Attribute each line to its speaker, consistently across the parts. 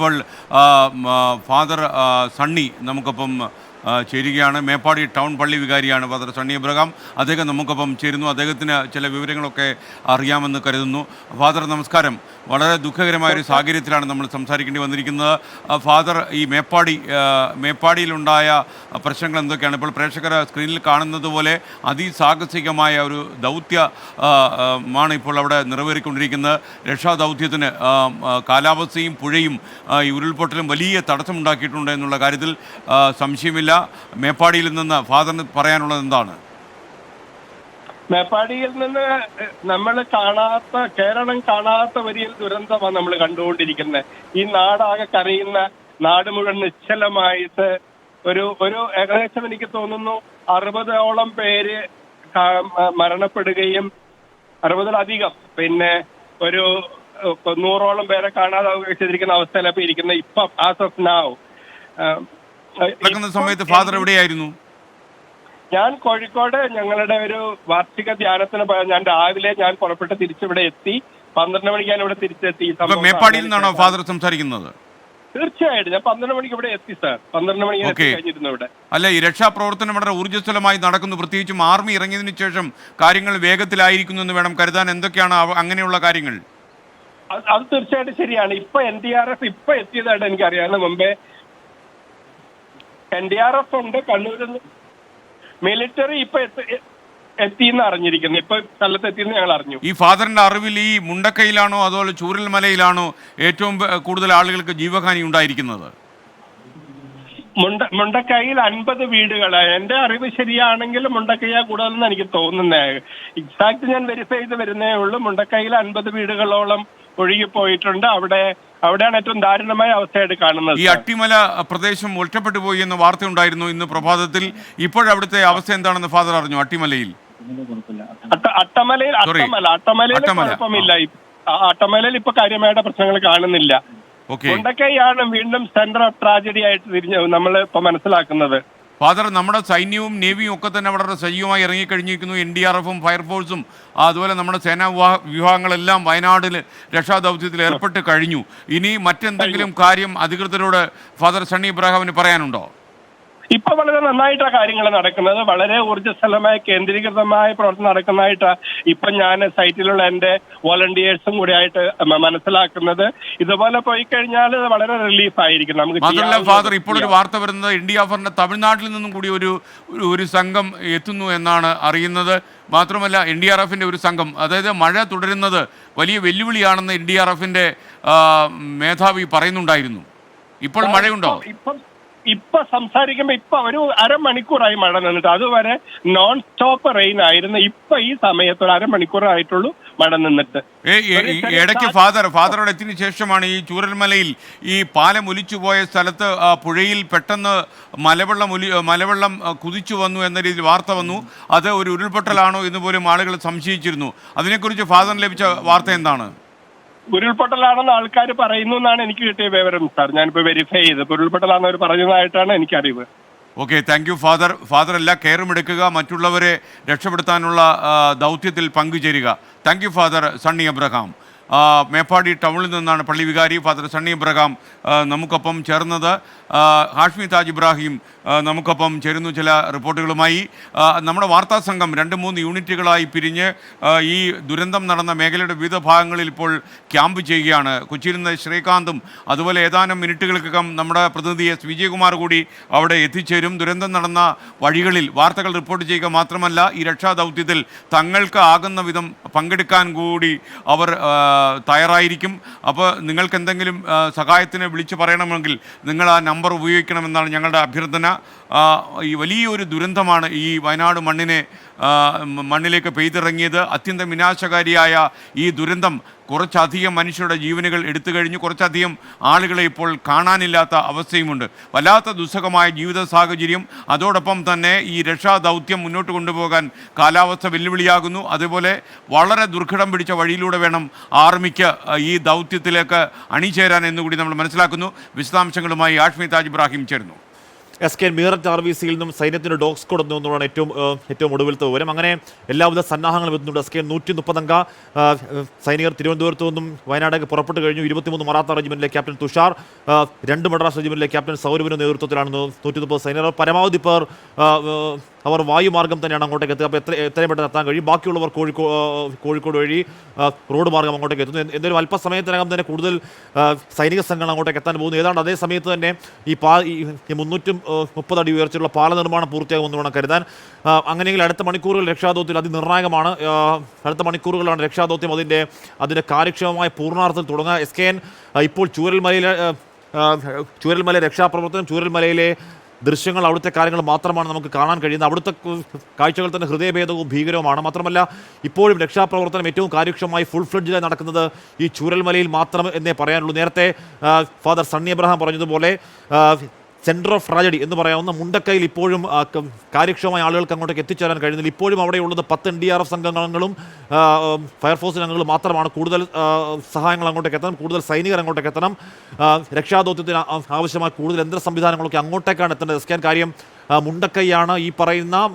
Speaker 1: ഇപ്പോൾ ഫാദർ സണ്ണി നമുക്കൊപ്പം ചേരുകയാണ്. മേപ്പാടി ടൗൺ പള്ളി വികാരിയാണ് ഫാദർ സണ്ണി എബ്രഹാം. അദ്ദേഹം നമുക്കൊപ്പം ചേരുന്നു. അദ്ദേഹത്തിന് ചില വിവരങ്ങളൊക്കെ അറിയാമെന്ന് കരുതുന്നു. ഫാദർ നമസ്കാരം. വളരെ ദുഃഖകരമായ ഒരു സാഹചര്യത്തിലാണ് നമ്മൾ സംസാരിക്കേണ്ടി വന്നിരിക്കുന്നത്. ഫാദർ ഈ മേപ്പാടി മേപ്പാടിയിലുണ്ടായ പ്രശ്നങ്ങൾ എന്തൊക്കെയാണ്? ഇപ്പോൾ പ്രേക്ഷകർ സ്ക്രീനിൽ കാണുന്നത് പോലെ അതിസാഹസികമായ ഒരു ദൗത്യ മാണ് ഇപ്പോൾ അവിടെ നിറവേറിക്കൊണ്ടിരിക്കുന്നത്. രക്ഷാദൗത്യത്തിന് കാലാവസ്ഥയും പുഴയും ഈ ഉരുൾപൊട്ടലും വലിയ തടസ്സമുണ്ടാക്കിയിട്ടുണ്ട് എന്നുള്ള കാര്യത്തിൽ ആ, സംശയമില്ല മേപ്പാടിയിൽ നിന്ന് ഫാദറിന് പറയാനുള്ളത് എന്താണ്?
Speaker 2: മേപ്പാടിയിൽ നിന്ന് നമ്മൾ കാണാത്ത കേരളം കാണാത്ത വലിയ ദുരന്തമാണ് നമ്മൾ കണ്ടുകൊണ്ടിരിക്കുന്നത്. ഈ നാടാകെ കരയുന്ന നാട് മുഴുവൻ നിശ്ചലമായിട്ട് ഒരു ഒരു ഏകദേശം എനിക്ക് തോന്നുന്നു അറുപതോളം പേര് മരണപ്പെടുകയും അറുപതിലധികം പിന്നെ ഒരു നൂറോളം പേരെ കാണാതെ ചെയ്തിരിക്കുന്ന അവസ്ഥയിലാണ് ഇപ്പം ഇപ്പൊ ആസ് ഓഫ് നാവ്.
Speaker 1: നടക്കുന്ന സമയത്ത് ഫാദർ എവിടെയായിരുന്നു?
Speaker 2: ഞാൻ കോഴിക്കോട് ഞങ്ങളുടെ ഒരു വാർഷിക ധ്യാനത്തിന് ഞാൻ രാവിലെ ഞാൻ പുറപ്പെട്ട് തിരിച്ചിവിടെ എത്തി. പന്ത്രണ്ട് മണിക്ക് ഞാൻ ഇവിടെ തിരിച്ചെത്തി.
Speaker 1: മേപ്പാടിയിൽ നിന്നാണോ ഫാദർ സംസാരിക്കുന്നത്?
Speaker 2: തീർച്ചയായിട്ടും. ഞാൻ പന്ത്രണ്ട് മണിക്ക് ഇവിടെ എത്തി സാർ പന്ത്രണ്ട് മണിക്ക് കഴിഞ്ഞിരുന്നു. ഇവിടെ.
Speaker 1: അല്ല ഈ രക്ഷാപ്രവർത്തനം വളരെ ഊർജസ്വലമായി നടക്കുന്നു. പ്രത്യേകിച്ചും ആർമി ഇറങ്ങിയതിനു ശേഷം കാര്യങ്ങൾ വേഗത്തിലായിരിക്കുന്നു എന്ന് വേണം കരുതാൻ എന്തൊക്കെയാണ് അങ്ങനെയുള്ള കാര്യങ്ങൾ?
Speaker 2: അത് അത് തീർച്ചയായിട്ടും ശരിയാണ്. ഇപ്പൊ എൻ ഡി ആർ എഫ് ഇപ്പൊ എത്തിയതായിട്ട് എനിക്കറിയാം. മുമ്പേ എൻ ഡി ആർ എഫ് ഉണ്ട് കണ്ണൂരിൽ നിന്ന്. മിലിറ്ററി ഇപ്പൊ എത്തി- എത്തിയെന്ന് അറിഞ്ഞിരിക്കുന്നു. ഇപ്പൊ സ്ഥലത്ത് എത്തിയെന്ന് ഞങ്ങൾ അറിഞ്ഞു.
Speaker 1: ഈ ഫാദറിന്റെ അറിവിൽ ഈ മുണ്ടക്കയിലാണോ അതുപോലെ ചൂരൽമലയിലാണോ ഏറ്റവും കൂടുതൽ ആളുകൾക്ക് ജീവഹാനി ഉണ്ടായിരിക്കുന്നത്?
Speaker 2: മുണ്ട മുണ്ടക്കൈയിൽ അൻപത് വീടുകൾ എന്റെ അറിവ് ശരിയാണെങ്കിൽ മുണ്ടക്കൈയ കൂടുതലെന്ന് എനിക്ക് തോന്നുന്നേ. എക്സാക്ട് ഞാൻ വെരിഫൈ ചെയ്ത് വരുന്നേ ഉള്ളൂ. മുണ്ടക്കൈയിൽ അൻപത് വീടുകളോളം ഒഴുകി പോയിട്ടുണ്ട് അവിടെ അവിടെയാണ് ഏറ്റവും ദാരുണമായ അവസ്ഥയായിട്ട് കാണുന്നത്.
Speaker 1: ഈ അട്ടിമല പ്രദേശം ഒറ്റപ്പെട്ടു പോയി എന്ന വാർത്ത ഉണ്ടായിരുന്നു ഇന്ന് പ്രഭാതത്തിൽ. ഇപ്പോഴവിടുത്തെ അവസ്ഥ എന്താണെന്ന് ഫാദർ അറിഞ്ഞു അട്ടിമലയിൽ?
Speaker 2: അട്ടമലയിൽ അട്ടമല. അട്ടമലയിൽ
Speaker 1: അട്ടമല.
Speaker 2: കുഴപ്പമില്ല. അട്ടമലയിൽ ഇപ്പൊ കാര്യമായിട്ട് പ്രശ്നങ്ങൾ കാണുന്നില്ല. കൊണ്ടക്കൈയാണ് വീണ്ടും സെന്റർ ഓഫ് ട്രാജഡി ആയിട്ട് തിരിഞ്ഞ് നമ്മൾ ഇപ്പൊ മനസ്സിലാക്കുന്നത്.
Speaker 1: ഫാദർ നമ്മുടെ സൈന്യവും നേവിയും ഒക്കെ തന്നെ വളരെ സജീവമായി ഇറങ്ങിക്കഴിഞ്ഞിരിക്കുന്നു. എൻ ഡി ആർ എഫും ഫയർഫോഴ്സും അതുപോലെ നമ്മുടെ സേനാ വിഭാ- വിഭാഗങ്ങളെല്ലാം വയനാട്ടിൽ രക്ഷാദൗത്യത്തിൽ ഏർപ്പെട്ട് കഴിഞ്ഞു. ഇനി മറ്റെന്തെങ്കിലും കാര്യം അധികൃതരോട് ഫാദർ സണ്ണി ഇബ്രാഹിമിന് പറയാനുണ്ടോ?
Speaker 2: ഇപ്പൊ വളരെ നന്നായിട്ടാണ് കാര്യങ്ങൾ നടക്കുന്നത്. വളരെ ഊർജസ്വലമായ കേന്ദ്രീകൃതമായ പ്രവർത്തനം നടക്കുന്നതായിട്ട് ഇപ്പൊ ഞാൻ സൈറ്റിലുള്ള എന്റെ വോളണ്ടിയേഴ്സും കൂടി ആയിട്ട് മനസ്സിലാക്കുന്നത്. ഇതുപോലെ പോയി കഴിഞ്ഞാൽ വളരെ റിലീഫ് ആയിരിക്കും നമുക്ക്
Speaker 1: മാത്രമല്ല ഫാദർ ഇപ്പോൾ ഒരു വാർത്ത വരുന്നത് ഇന്ത്യ ഫോറിന്റെ തമിഴ്നാട്ടിൽ നിന്നും കൂടി ഒരു ഒരു- ഒരു സംഘം എത്തുന്നു എന്നാണ് അറിയുന്നത്. മാത്രമല്ല എൻ ഡി ആർ എഫിന്റെ ഒരു സംഘം അതായത് മഴ തുടരുന്നത് വലിയ വെല്ലുവിളിയാണെന്ന് എൻ ഡി ആർ എഫിന്റെ മേധാവി പറയുന്നുണ്ടായിരുന്നു. ഇപ്പോൾ മഴയുണ്ടോ?
Speaker 2: ഇപ്പൊ- ഇപ്പൊ സംസാരിക്കുമ്പോ ഇപ്പൊ ഒരു അരമണിക്കൂറായി മഴ നിന്നിട്ട്. അതുവരെ നോൺ സ്റ്റോപ്പ് റെയിൻ ആയിരുന്നു. ഇപ്പൊ ഈ സമയത്ത് ഒരു അരമണിക്കൂറായിട്ടുള്ളൂ മഴ നിന്നിട്ട്.
Speaker 1: ഇടയ്ക്ക് ഫാദർ ഫാദറോട് എത്തിന് ശേഷമാണ് ഈ ചൂരൽമലയിൽ ഈ പാലം ഒലിച്ചു പോയ സ്ഥലത്ത് പുഴയിൽ പെട്ടെന്ന് മലവെള്ളം ഒലി മലവെള്ളം കുതിച്ചു വന്നു എന്ന രീതിയിൽ വാർത്ത വന്നു. അത് ഒരു ഉരുൾപൊട്ടലാണോ എന്ന് പോലും ആളുകൾ സംശയിച്ചിരുന്നു. അതിനെക്കുറിച്ച് ഫാദറിന് ലഭിച്ച വാർത്ത എന്താണ്?
Speaker 2: ഉരുൾപൊട്ടലാണെന്ന് ആൾക്കാർ പറയുന്നു എന്നാണ് എനിക്ക് കിട്ടിയ വിവരം സാർ. ഞാനിപ്പോ വെരിഫൈ ചെയ്ത് ഉരുൾപൊട്ടലാണെന്ന് അവർ പറഞ്ഞതായിട്ടാണ് എനിക്കറിവ്.
Speaker 1: Okay thank you father father എല്ലാ കെയറും എടുക്കുക മറ്റുള്ളവരെ രക്ഷപ്പെടുത്താനുള്ള ദൗത്യത്തിൽ പങ്കുചേരുക. Thank you father Sunny Abraham Meppadi ടൗണിൽ നിന്നാണ് പള്ളി വികാരി ഫാദർ സണ്ണി ഇബ്രഹാം നമുക്കൊപ്പം ചേർന്നത്. ഹാഷ്മി താജ് ഇബ്രാഹിം നമുക്കൊപ്പം ചേരുന്നു ചില റിപ്പോർട്ടുകളുമായി. നമ്മുടെ വാർത്താ സംഘം രണ്ട് മൂന്ന് യൂണിറ്റുകളായി പിരിഞ്ഞ് ഈ ദുരന്തം നടന്ന മേഖലയുടെ വിവിധ ഭാഗങ്ങളിൽ ഇപ്പോൾ ക്യാമ്പ് ചെയ്യുകയാണ്. കൊച്ചിയിൽ നിന്ന് ശ്രീകാന്തും അതുപോലെ ഏതാനും മിനിറ്റുകൾക്കകം നമ്മുടെ പ്രതിനിധി എസ് വിജയകുമാർ കൂടി അവിടെ എത്തിച്ചേരും. ദുരന്തം നടന്ന വഴികളിൽ വാർത്തകൾ റിപ്പോർട്ട് ചെയ്യുക മാത്രമല്ല ഈ രക്ഷാദൗത്യത്തിൽ തങ്ങൾക്ക് ആകുന്ന വിധം പങ്കെടുക്കാൻ കൂടി അവർ തയ്യാറായിരിക്കും. അപ്പോൾ നിങ്ങൾക്ക് എന്തെങ്കിലും സഹായത്തിന് വിളിച്ചു പറയണമെങ്കിൽ നിങ്ങൾ ആ നമ്പർ ഉപയോഗിക്കണമെന്നാണ് ഞങ്ങളുടെ അഭ്യർത്ഥന. ഈ വലിയൊരു ദുരന്തമാണ് ഈ വയനാട് മണ്ണിനെ മണ്ണിലേക്ക് പെയ്തിറങ്ങിയത് അത്യന്തം വിനാശകാരിയായ ഈ ദുരന്തം. കുറച്ചധികം മനുഷ്യരുടെ ജീവനുകൾ എടുത്തു കഴിഞ്ഞു. കുറച്ചധികം ആളുകളെ ഇപ്പോൾ കാണാനില്ലാത്ത അവസ്ഥയുമുണ്ട്. വല്ലാത്ത ദുസ്സഹമായ ജീവിത സാഹചര്യം. അതോടൊപ്പം തന്നെ ഈ രക്ഷാദൗത്യം മുന്നോട്ട് കൊണ്ടുപോകാൻ കാലാവസ്ഥ വെല്ലുവിളിയാകുന്നു. അതുപോലെ വളരെ ദുർഘടം പിടിച്ച വഴിയിലൂടെ വേണം ആർമിക്ക് ഈ ദൗത്യത്തിലേക്ക് അണിചേരാൻ എന്നുകൂടി നമ്മൾ മനസ്സിലാക്കുന്നു. വിശദാംശങ്ങളുമായി ആഷ്മി താജ് ഇബ്രാഹിം ചേരുന്നു.
Speaker 3: S K Meerut R V സിയിൽ നിന്നും സൈന്യത്തിന്റെ ഡോഗ് സ്ക്വാഡ് എന്നുള്ളതാണ് ഏറ്റവും ഏറ്റവും ഒടുവിലത്തെ വിവരം. അങ്ങനെ എല്ലാവിധ സന്നാഹങ്ങളും എത്തുന്നുണ്ട് എസ് കെ നൂറ്റി മുപ്പതംഗ സൈനികർ തിരുവനന്തപുരത്ത് നിന്നും വയനാടേക്ക് പുറപ്പെട്ട് കഴിഞ്ഞു. ഇരുപത്തിമൂന്ന് മറാത്ത റെജിമെന്റിലെ ക്യാപ്റ്റൻ തുഷാർ രണ്ട് മദ്രാസ് റെജിമെന്റിലെ ക്യാപ്റ്റൻ സൗരവിന്റെ നേതൃത്വത്തിലാണ് നൂറ്റി മുപ്പത് സൈനികർ. പരമാവധി പേർ അവർ വായുമാർഗം തന്നെയാണ് അങ്ങോട്ടേക്ക് എത്തുക. അപ്പോൾ എത്ര എത്രയും പെട്ടെന്ന് എത്താൻ കഴിയും. ബാക്കിയുള്ളവർ കോഴിക്കോട് കോഴിക്കോട് വഴി റോഡ് മാർഗം അങ്ങോട്ടേക്ക് എത്തുന്നു. എന്തെങ്കിലും അല്പസമയത്തിനകം തന്നെ കൂടുതൽ സൈനിക സംഘങ്ങൾ അങ്ങോട്ടേക്ക് എത്താൻ പോകുന്നു. ഏതാണ്ട് അതേ സമയത്ത് തന്നെ ഈ പാ ഈ മുന്നൂറ്റും മുപ്പത് അടി ഉയർച്ചയുള്ള പാല നിർമ്മാണം പൂർത്തിയാകുമെന്ന് വേണം കരുതാൻ. അങ്ങനെയെങ്കിൽ അടുത്ത മണിക്കൂറുകൾ രക്ഷാദൗത്യത്തിൽ അതിനിർണായകമാണ്. അടുത്ത മണിക്കൂറുകളാണ് രക്ഷാദൗത്യം അതിന്റെ അതിന്റെ കാര്യക്ഷമമായ പൂർണാർത്ഥത്തിൽ തുടങ്ങുക. എസ് കെ എൻ ഇപ്പോൾ ചൂരൽമലയിലെ ചൂരൽമല രക്ഷാപ്രവർത്തനം ചൂരൽമലയിലെ ദൃശ്യങ്ങൾ അവിടുത്തെ കാര്യങ്ങൾ മാത്രമാണ് നമുക്ക് കാണാൻ കഴിയുന്നത്. അവിടുത്തെ കാഴ്ചകൾ തന്നെ ഹൃദയഭേദവും ഭീകരവുമാണ്. മാത്രമല്ല ഇപ്പോഴും രക്ഷാപ്രവർത്തനം ഏറ്റവും കാര്യക്ഷമമായി ഫുൾ ഫ്ലഡ്ജിലായി നടക്കുന്നത് ഈ ചൂരൽമലയിൽ മാത്രം എന്നേ പറയാനുള്ളൂ. നേരത്തെ ഫാദർ സണ്ണി അബ്രഹാം പറഞ്ഞതുപോലെ സെന്റർ ഓഫ് ട്രാജഡി എന്ന് പറയാവുന്ന മുണ്ടക്കയിൽ ഇപ്പോഴും കാര്യക്ഷമമായ ആളുകൾക്ക് അങ്ങോട്ടേക്ക് എത്തിച്ചേരാൻ കഴിയുന്നില്ല. ഇപ്പോഴും അവിടെയുള്ളത് പത്ത് എൻ ഡി ആർ എഫ് സംഘങ്ങളും ഫയർഫോഴ്സ് അംഗങ്ങളും മാത്രമാണ്. കൂടുതൽ സഹായങ്ങൾ അങ്ങോട്ടേക്ക് എത്തണം. കൂടുതൽ സൈനികർ അങ്ങോട്ടേക്ക് എത്തണം. രക്ഷാദൗത്യത്തിന് ആവശ്യമായ കൂടുതൽ യന്ത്ര സംവിധാനങ്ങളൊക്കെ അങ്ങോട്ടേക്കാണ് എത്തേണ്ടത്. എസ്കാൻ കാര്യം മുണ്ടക്കൈയാണ് ഈ പറയുന്ന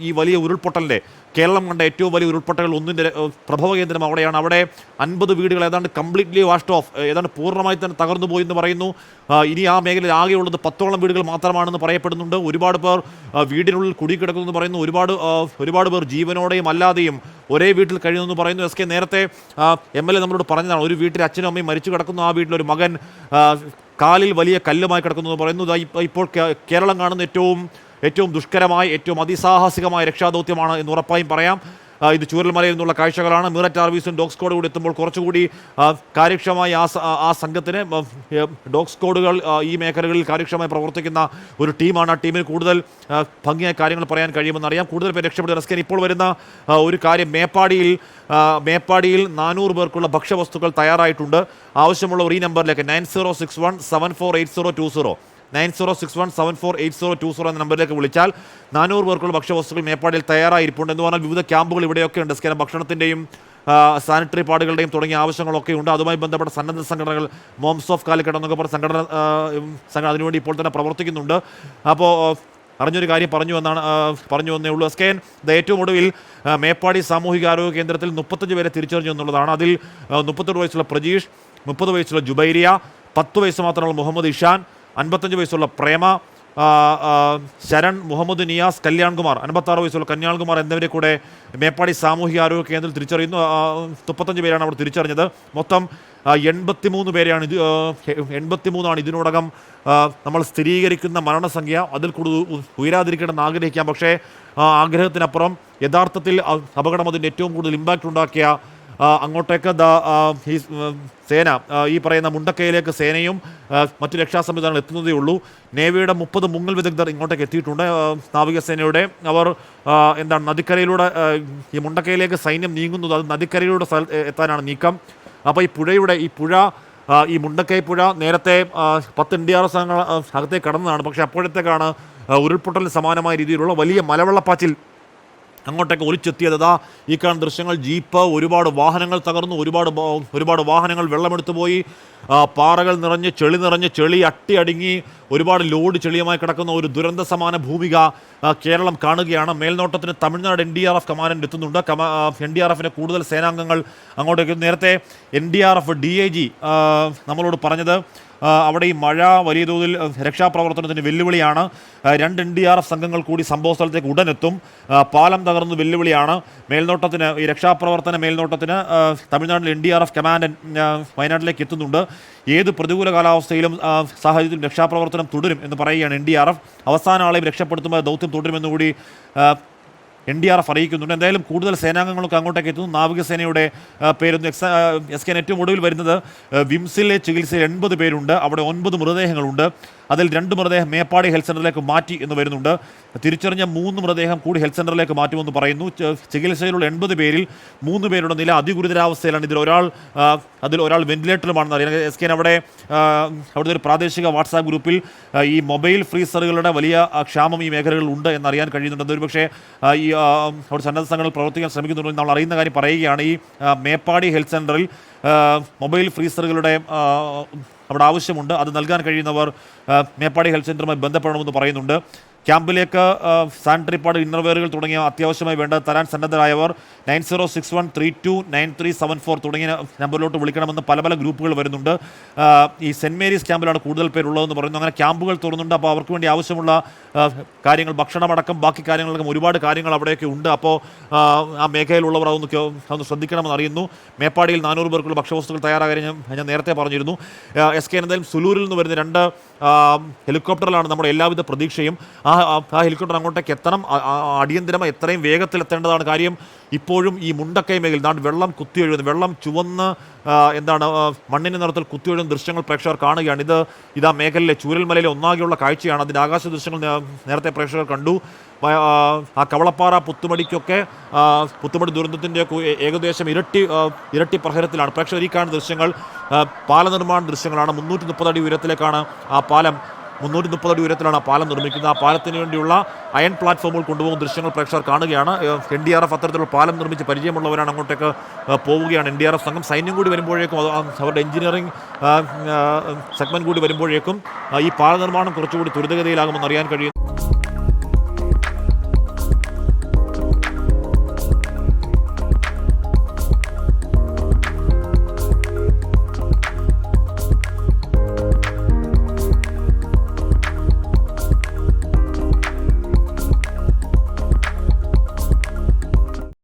Speaker 3: ഈ- വലിയ ഉരുൾപൊട്ടലിന്റെ കേരളം കണ്ട ഏറ്റവും വലിയ ഉരുൾപൊട്ടൽ ഒന്നിന്റെ പ്രഭവ കേന്ദ്രം അവിടെയാണ്. അവിടെ അൻപത് വീടുകൾ ഏതാണ്ട് കംപ്ലീറ്റ്ലി വാഷ്ഡ് ഓഫ് ഏതാണ്ട് പൂർണമായി തന്നെ തകർന്നു പോയി എന്ന് പറയുന്നു. ഇനി ആ മേഖലയിൽ ആകെയുള്ളത് പത്തോളം വീടുകൾ മാത്രമാണെന്ന് പറയപ്പെടുന്നുണ്ട്. ഒരുപാട് പേർ വീടിനുള്ളിൽ കുടിക്കിടക്കുന്നു പറയുന്നു. ഒരുപാട് ഒരുപാട് പേർ ജീവനോടെയും അല്ലാതെയും ഒരേ വീട്ടിൽ കഴിയുന്നു പറയുന്നു. എസ് കെ നേരത്തെ എം എൽ എ നമ്മളോട് പറഞ്ഞതാണ് ഒരു വീട്ടിൽ അച്ഛനും അമ്മയും മരിച്ചു കിടക്കുന്നു. ആ വീട്ടിലൊരു മകൻ ആ, കാലിൽ വലിയ കല്ലുമായി കിടക്കുന്നു എന്ന് പറയുന്നു. ഇപ്പോൾ കേരളം കാണുന്ന ഏറ്റവും ഏറ്റവും ദുഷ്കരമായ ഏറ്റവും അതിസാഹസികമായ രക്ഷാദൗത്യമാണ് എന്ന് ഉറപ്പായും പറയാം. ഇത് ചൂരൽമലയിൽ നിന്നുള്ള കാഴ്ചകളാണ്. മീററ്റ് ആർവീസും ഡോഗ് സ്ക്വാഡ് കൂടി എത്തുമ്പോൾ കുറച്ചുകൂടി കാര്യക്ഷമമായി ആ ആ- സംഘത്തിന് ഡോഗ് സ്ക്വാഡുകൾ ഈ മേഖലകളിൽ കാര്യക്ഷമമായി പ്രവർത്തിക്കുന്ന ഒരു ടീമാണ് ആ ടീമിന് കൂടുതൽ ഭംഗിയായ കാര്യങ്ങൾ പറയാൻ കഴിയുമെന്ന് അറിയാം. കൂടുതൽ പേര് രക്ഷപ്പെടുന്ന റസ്കൻ ഇപ്പോൾ വരുന്ന ഒരു കാര്യം മേപ്പാടിയിൽ മേപ്പാടിയിൽ നാനൂറ് പേർക്കുള്ള ഭക്ഷ്യവസ്തുക്കൾ തയ്യാറായിട്ടുണ്ട്. ആവശ്യമുള്ളവർ ഈ നമ്പറിലേക്ക് nine zero six one seven four eight zero two zero. Nine zero six one seven four eight zero two zero എന്ന നമ്പറിലേക്ക് വിളിച്ചാൽ നാനൂറ് പേർക്കുള്ള ഭക്ഷ്യവസ്തുക്കൾ മേപ്പാടിയിൽ തയ്യാറായിരിപ്പുണ്ട് എന്ന് പറഞ്ഞാൽ വിവിധ ക്യാമ്പുകൾ ഇവിടെയൊക്കെ ഉണ്ട്. സ്കാനം ഭക്ഷണത്തിന്റെയും സാനിറ്ററി പാടുകളുടെയും തുടങ്ങിയ ആവശ്യങ്ങളൊക്കെ ഉണ്ട്. അതുമായി ബന്ധപ്പെട്ട സന്നദ്ധ സംഘടനകൾ മോംസ് ഓഫ് കാലിക്കട്ട് എന്നൊക്കെ പറഞ്ഞ സംഘടന സംഘടന അതിനുവേണ്ടി ഇപ്പോൾ തന്നെ പ്രവർത്തിക്കുന്നുണ്ട്. അപ്പോൾ അറിഞ്ഞൊരു കാര്യം പറഞ്ഞു എന്നാണ് പറഞ്ഞു എന്നേ ഉള്ളൂ. എസ് എൻ ഏറ്റവും ഒടുവിൽ മേപ്പാടി സാമൂഹികാരോഗ്യ കേന്ദ്രത്തിൽ മുപ്പത്തഞ്ച് പേരെ തിരിച്ചറിഞ്ഞു എന്നുള്ളതാണ്. അതിൽ മുപ്പത്തെട്ട് വയസ്സുള്ള പ്രജീഷ് മുപ്പത് വയസ്സുള്ള ജുബൈരിയ പത്ത് വയസ്സ് മാത്രമുള്ള മുഹമ്മദ് ഇഷാൻ അൻപത്തഞ്ച് വയസ്സുള്ള പ്രേമ ശരൺ മുഹമ്മദ് നിയാസ് കല്യാൺകുമാർ അൻപത്താറ് വയസ്സുള്ള കല്യാൺകുമാർ എന്നിവരെ കൂടെ മേപ്പാടി സാമൂഹിക ആരോഗ്യ കേന്ദ്രത്തിൽ തിരിച്ചറിയുന്നു. മുപ്പത്തഞ്ച് പേരാണ് അവർ തിരിച്ചറിഞ്ഞത്. മൊത്തം എൺപത്തിമൂന്ന് പേരെയാണ് ഇത് എൺപത്തിമൂന്നാണ് ഇതിനോടകം നമ്മൾ സ്ഥിരീകരിക്കുന്ന മരണസംഖ്യ. അതിൽ കൂടുതൽ ഉയരാതിരിക്കണമെന്ന് ആഗ്രഹിക്കാം. പക്ഷേ ആഗ്രഹത്തിനപ്പുറം യഥാർത്ഥത്തിൽ അപകടം അതിന്റെ ഏറ്റവും കൂടുതൽ ഇമ്പാക്റ്റ് ഉണ്ടാക്കിയ അങ്ങോട്ടേക്ക് ഈ സേന ഈ പറയുന്ന മുണ്ടക്കയിലേക്ക് സേനയും മറ്റ് മറ്റു രക്ഷാ സംവിധാനങ്ങൾ എത്തുന്നതേ ഉള്ളൂ. നേവിയുടെ മുപ്പത് മുങ്ങൽ വിദഗ്ധർ ഇങ്ങോട്ടേക്ക് എത്തിയിട്ടുണ്ട്. നാവികസേനയുടെ അവർ എന്താണ് നദിക്കരയിലൂടെ ഈ മുണ്ടക്കയിലേക്ക് സൈന്യം നീങ്ങുന്നത് അത് നദിക്കരയിലൂടെ എത്താനാണ് നീക്കം. അപ്പോൾ ഈ പുഴയുടെ ഈ പുഴ ഈ മുണ്ടക്കൈ പുഴ നേരത്തെ പത്ത് എൻ ഡി ആർ എസ് അകത്തേക്ക് കടന്നതാണ്. പക്ഷേ അപ്പോഴത്തേക്കാണ് ഉരുൾപൊട്ടലിന് സമാനമായ രീതിയിലുള്ള വലിയ മലവെള്ളപ്പാച്ചിൽ അങ്ങോട്ടേക്ക് ഒലിച്ചെത്തിയത് ഈ കാണുന്ന ദൃശ്യങ്ങൾ. ജീപ്പ് ഒരുപാട് വാഹനങ്ങൾ തകർന്നു ഒരുപാട് ഒരുപാട് വാഹനങ്ങൾ വെള്ളമെടുത്തു പോയി. പാറകൾ നിറഞ്ഞ് ചെളി നിറഞ്ഞ് ചെളി അട്ടി അടുങ്ങി ഒരുപാട് ലോഡ് ചെളിയുമായി കിടക്കുന്ന ഒരു ദുരന്ത സമാന ഭൂമിക കേരളം കാണുകയാണ്. മേൽനോട്ടത്തിന് Tamil Nadu N D R F commandant എത്തുന്നുണ്ട്. കമാ എൻ ഡി ആർ എഫിന്റെ കൂടുതൽ സേനാംഗങ്ങൾ അങ്ങോട്ടേക്ക്. നേരത്തെ N D R F D I G നമ്മളോട് പറഞ്ഞത് അവിടെ ഈ മഴ വലിയ തോതിൽ രക്ഷാപ്രവർത്തനത്തിന് വെല്ലുവിളിയാണ്. രണ്ട് എൻ ഡി ആർ എഫ് സംഘങ്ങൾ കൂടി സംഭവ സ്ഥലത്തേക്ക് ഉടനെത്തും. പാലം തകർന്നു വെല്ലുവിളിയാണ്. മേൽനോട്ടത്തിന് ഈ രക്ഷാപ്രവർത്തന മേൽനോട്ടത്തിന് തമിഴ്നാട്ടിൽ N D R F commandant വയനാട്ടിലേക്ക് എത്തുന്നുണ്ട്. ഏത് പ്രതികൂല കാലാവസ്ഥയിലും സാഹചര്യത്തിലും രക്ഷാപ്രവർത്തനം തുടരും എന്ന് പറയുകയാണ് എൻ ഡി ആർ എഫ്. അവസാന ആളെയും രക്ഷപ്പെടുത്തുമ്പോൾ ദൗത്യം തുടരുമെന്നുകൂടി എൻ ഡി ആർ എഫ് അറിയിക്കുന്നുണ്ട്. എന്തായാലും കൂടുതൽ സേനാംഗങ്ങളൊക്കെ അങ്ങോട്ടേക്ക് എത്തുന്നു. നാവികസേനയുടെ പേരൊന്നും എക്സ് എസ് കെ ഏറ്റവും ഒടുവിൽ വരുന്നത് വിംസിലെ ചികിത്സയിൽ എൺപത് പേരുണ്ട്. അവിടെ ഒൻപത് മൃതദേഹങ്ങളുണ്ട്. അതിൽ രണ്ട് മൃതദേഹം മേപ്പാടി ഹെൽത്ത് സെന്ററിലേക്ക് മാറ്റി എന്ന് വരുന്നുണ്ട്. തിരിച്ചറിഞ്ഞ മൂന്ന് മൃതദേഹം കൂടി ഹെൽത്ത് സെന്ററിലേക്ക് മാറ്റുമെന്ന് പറയുന്നു. ചികിത്സയിലുള്ള എൺപത് പേരിൽ മൂന്ന് പേരുടെ നില അതിഗുരുതരാവസ്ഥയിലാണ്. ഇതിൽ ഒരാൾ അതിൽ ഒരാൾ വെന്റിലേറ്ററിലുമാണെന്ന് അറിയാം. എസ് കെ അവിടെ അവിടുത്തെ ഒരു പ്രാദേശിക വാട്സാപ്പ് ഗ്രൂപ്പിൽ ഈ മൊബൈൽ ഫ്രീസറുകളുടെ വലിയ ക്ഷാമം ഈ മേഖലകളിൽ ഉണ്ട് എന്നറിയാൻ കഴിയുന്നുണ്ട്. ഒരു പക്ഷേ ഈ അവിടെ സന്നദ്ധ സംഘങ്ങൾ പ്രവർത്തിക്കാൻ ശ്രമിക്കുന്നുണ്ടെന്ന് നമ്മൾ അറിയുന്ന കാര്യം പറയുകയാണ്. ഈ മേപ്പാടി ഹെൽത്ത് സെന്ററിൽ മൊബൈൽ ഫ്രീസറുകളുടെ നമ്മുടെ ആവശ്യമുണ്ട്. അത് നൽകാൻ കഴിയുന്നവർ മേപ്പാടി ഹെൽത്ത് സെന്ററുമായി ബന്ധപ്പെടണമെന്ന് പറയുന്നുണ്ട്. ക്യാമ്പിലേക്ക് സാനിറ്ററി പാഡ് ഇന്നർവെയറുകൾ തുടങ്ങിയ അത്യാവശ്യമായി വേണ്ട തരാൻ സന്നദ്ധരായവർ nine zero six one three two nine three seven four തുടങ്ങിയ നമ്പറിലോട്ട് വിളിക്കണമെന്ന് പല പല ഗ്രൂപ്പുകൾ വരുന്നുണ്ട്. ഈ സെന്റ് മേരീസ് ക്യാമ്പിലാണ് കൂടുതൽ പേരുള്ളതെന്ന് പറയുന്നു. അങ്ങനെ ക്യാമ്പുകൾ തുറന്നുണ്ട്. അപ്പോൾ അവർക്ക് വേണ്ടി ആവശ്യമുള്ള കാര്യങ്ങൾ ഭക്ഷണമടക്കം ബാക്കി കാര്യങ്ങളടക്കം ഒരുപാട് കാര്യങ്ങൾ അവിടെയൊക്കെ ഉണ്ട്. അപ്പോൾ ആ, മേഖലയിലുള്ളവർ അതൊന്ന് ഒന്ന് ശ്രദ്ധിക്കണമെന്ന് അറിയുന്നു. മേപ്പാടിയിൽ നാനൂറ് പേർക്കുള്ള ഭക്ഷ്യവസ്തുക്കൾ തയ്യാറാകാൻ ഞാൻ നേരത്തെ പറഞ്ഞിരുന്നു. എസ് കെ എന്തായാലും സുലൂരിൽ നിന്ന് വരുന്ന രണ്ട് ഹെലികോപ്റ്ററിലാണ് നമ്മുടെ എല്ലാവിധ പ്രതീക്ഷയും. ആ ആ- ഹെലികോപ്റ്റർ അങ്ങോട്ടേക്ക് എത്തണം. അടിയന്തരമായി എത്രയും വേഗത്തിൽ എത്തേണ്ടതാണ് കാര്യം. ഇപ്പോഴും ഈ മുണ്ടക്കൈ മേഖലയിൽ നാട് വെള്ളം കുത്തിയൊഴുകുന്നു വെള്ളം ചുവന്ന് എന്താണ് മണ്ണിന്റെ നിറത്തിൽ കുത്തിയൊഴുകുന്ന ദൃശ്യങ്ങൾ പ്രേക്ഷകർ കാണുകയാണ്. ഇത് ഇതാ മേഖലയിലെ ചൂരൽമലയിലെ ഒന്നാകെയുള്ള കാഴ്ചയാണ്. അതിന്റെ ആകാശ ദൃശ്യങ്ങൾ നേരത്തെ പ്രേക്ഷകർ കണ്ടു. ആ, കവളപ്പാറ പുത്തുമടിക്കൊക്കെ പുത്തുമടി ദുരന്തത്തിന്റെയൊക്കെ ഏകദേശം ഇരട്ടി ഇരട്ടി പ്രഹരത്തിലാണ്. പ്രേക്ഷകർ ഈ കാണുന്ന ദൃശ്യങ്ങൾ പാല നിർമ്മാണ ദൃശ്യങ്ങളാണ്. മുന്നൂറ്റി മുപ്പത് അടി ഉയരത്തിലേക്കാണ് ആ പാലം മുന്നൂറ്റി മുപ്പത് അടി ഉയരത്തിലാണ് ആ പാലം നിർമ്മിക്കുന്നത്. ആ പാലത്തിന് വേണ്ടിയുള്ള അയൺ പ്ലാറ്റ്ഫോമുകൾ കൊണ്ടുപോകുന്ന ദൃശ്യങ്ങൾ പ്രേക്ഷകർ കാണുകയാണ്. എൻ ഡി ആർ എഫ് അത്തരത്തിലുള്ള പാലം നിർമ്മിച്ച് പരിചയമുള്ളവരാണ് അങ്ങോട്ടേക്ക് പോവുകയാണ് എൻ ഡി ആർ എഫ് സംഘം. സൈന്യം കൂടി വരുമ്പോഴേക്കും അവരുടെ എഞ്ചിനീയറിംഗ് സെഗ്മെന്റ് കൂടി വരുമ്പോഴേക്കും ഈ പാല നിർമ്മാണം കുറച്ചുകൂടി ത്വരിതഗതിയിലാകുമെന്ന് അറിയാൻ കഴിയും